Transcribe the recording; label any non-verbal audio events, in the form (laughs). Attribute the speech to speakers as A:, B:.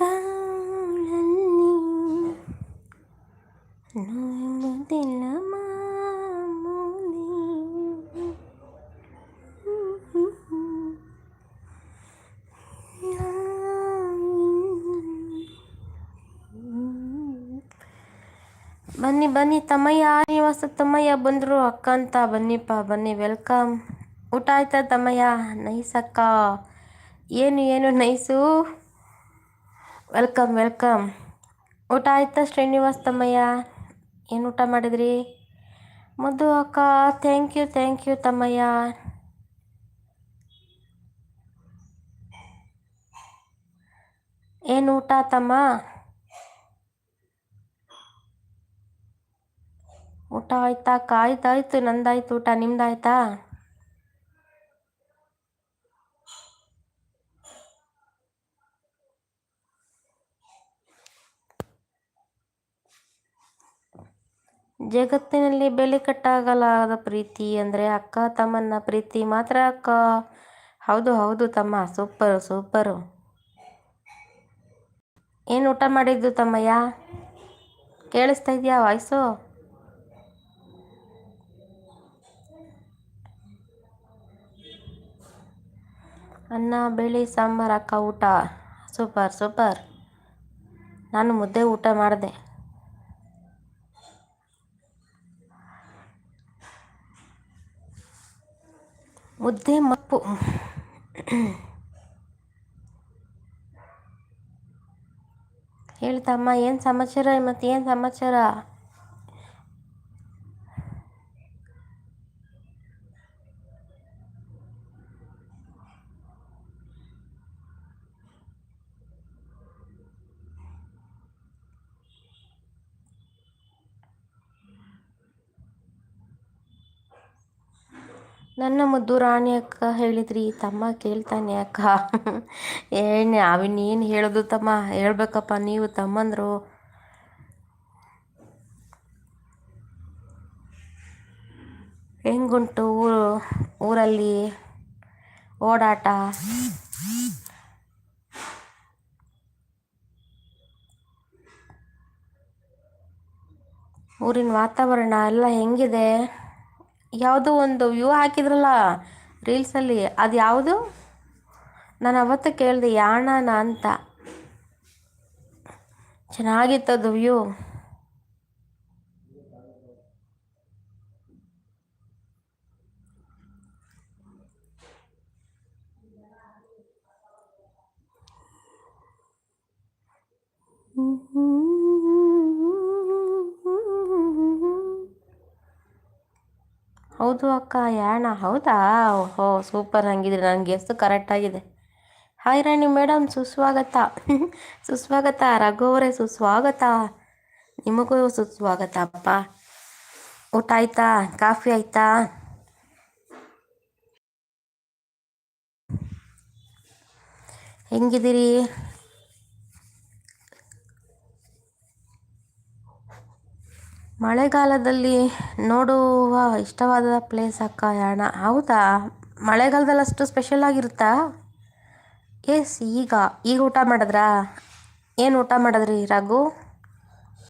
A: ಬಾಳಲ್ಲಿ ನೋವುವುದಿಲ್ಲ ಮಾಮೂಲಿ ಬನ್ನಿ ಬನ್ನಿ ತಮ್ಮಯ್ಯ ನಿವಾಸ ತಮ್ಮಯ್ಯ ಬಂದರು ಅಕ್ಕ ಅಂತ ಬನ್ನಿಪ್ಪ ಬನ್ನಿ ವೆಲ್ಕಮ್ ಊಟ ಆಯ್ತಾ ತಮ್ಮಯ್ಯ ನೈಸ್ ಅಕ್ಕ ಏನು ಏನು ನೈಸು ವೆಲ್ಕಮ್ ವೆಲ್ಕಮ್. ಊಟ ಆಯ್ತಾ ಶ್ರೀನಿವಾಸ್ ತಮ್ಮಯ್ಯ? ಏನು ಊಟ ಮಾಡಿದ್ರಿ? ಮುದ್ದು ಅಕ್ಕ ಥ್ಯಾಂಕ್ ಯು ಥ್ಯಾಂಕ್ ಯು ತಮ್ಮಯ್ಯ. ಏನು ಊಟ ತಮ್ಮ? ಊಟ ಆಯ್ತಾ? ಅಕ್ಕ ಆಯ್ತಾಯ್ತು ನಂದಾಯ್ತು ಊಟ. ನಿಮ್ದಾಯ್ತಾ? ಜಗತ್ತಿನಲ್ಲಿ ಬೆಲೆ ಕಟ್ಟಾಗಲಾರದ ಪ್ರೀತಿ ಅಂದರೆ ಅಕ್ಕ ತಮ್ಮನ ಪ್ರೀತಿ ಮಾತ್ರ ಅಕ್ಕ. ಹೌದು ಹೌದು ತಮ್ಮ ಸೂಪರು ಸೂಪರು ಏನು ಊಟ ಮಾಡಿದ್ದು ತಮ್ಮಯ್ಯ? ಕೇಳಿಸ್ತಾ ಇದೆಯಾ ವಾಯ್ಸು ಅನ್ನ, ಬೆಳಿ, ಸಾಂಬಾರು, ಅಕ್ಕ ಊಟ. ಸೂಪರ್ ಸೂಪರ್ ನಾನು ಮುದ್ದೆ ಊಟ ಮಾಡಿದೆ. ಮುದ್ದೆ ಮಪ್ಪು. ಹೇಳ್ತಮ್ಮ ಏನು ಸಮಾಚಾರ? ಮತ್ತು ಏನು ಸಮಾಚಾರ? ನನ್ನ ಮುದ್ದು ರಾಣಿ ಅಕ್ಕ ಹೇಳಿದ್ರಿ ತಮ್ಮ ಕೇಳ್ತಾನೆ ಅಕ್ಕ. ಏನು ಅವನ್ನೇನು ಹೇಳೋದು ತಮ್ಮ, ಹೇಳ್ಬೇಕಪ್ಪ, ನೀವು ತಮ್ಮಂದರು. ಹೆಂಗುಂಟು ಊರು ಊರಲ್ಲಿ ಓಡಾಟ? ಊರಿನ ವಾತಾವರಣ ಎಲ್ಲ ಹೆಂಗಿದೆ? ಯಾವುದೋ ಒಂದು ವ್ಯೂ ಹಾಕಿದ್ರಲ್ಲ ರೀಲ್ಸಲ್ಲಿ ಅದು ಯಾವುದು? ನಾನು ಅವತ್ತು ಕೇಳಿದೆ ಯಾಣನ ಅಂತ. ಚೆನ್ನಾಗಿತ್ತದು ವ್ಯೂ. ಹೌದು ಅಕ್ಕ, ಯಾಣ? ಹೌದಾ? ಓಹೋ ಸೂಪರ್ ಹಂಗಿದ್ರೆ ನನಗೆ ಎಷ್ಟು ಕರೆಕ್ಟಾಗಿದೆ ಹಾಯ್ ರಾಣಿ ಮೇಡಮ್ ಸುಸ್ವಾಗತ. (laughs) ಸುಸ್ವಾಗತ, ರಘು ಅವರೇ, ಸುಸ್ವಾಗತ. ನಿಮಗೂ ಸುಸ್ವಾಗತ ಅಪ್ಪ. ಊಟ ಆಯ್ತಾ? ಕಾಫಿ ಆಯ್ತಾ? ಹೆಂಗಿದ್ದೀರಿ? ಮಳೆಗಾಲದಲ್ಲಿ ನೋಡುವ ಇಷ್ಟವಾದ ಪ್ಲೇಸ್ ಅಕ್ಕ ಯಾಣ ಹೌದಾ? ಮಳೆಗಾಲದಲ್ಲಿ ಅಷ್ಟು ಸ್ಪೆಷಲ್ ಆಗಿರುತ್ತಾ? ಎಸ್, ಈಗ. ಈಗ ಊಟ ಮಾಡಿದ್ರಾ? ಏನು ಊಟ ಮಾಡಿದ್ರಿ, ರಘು?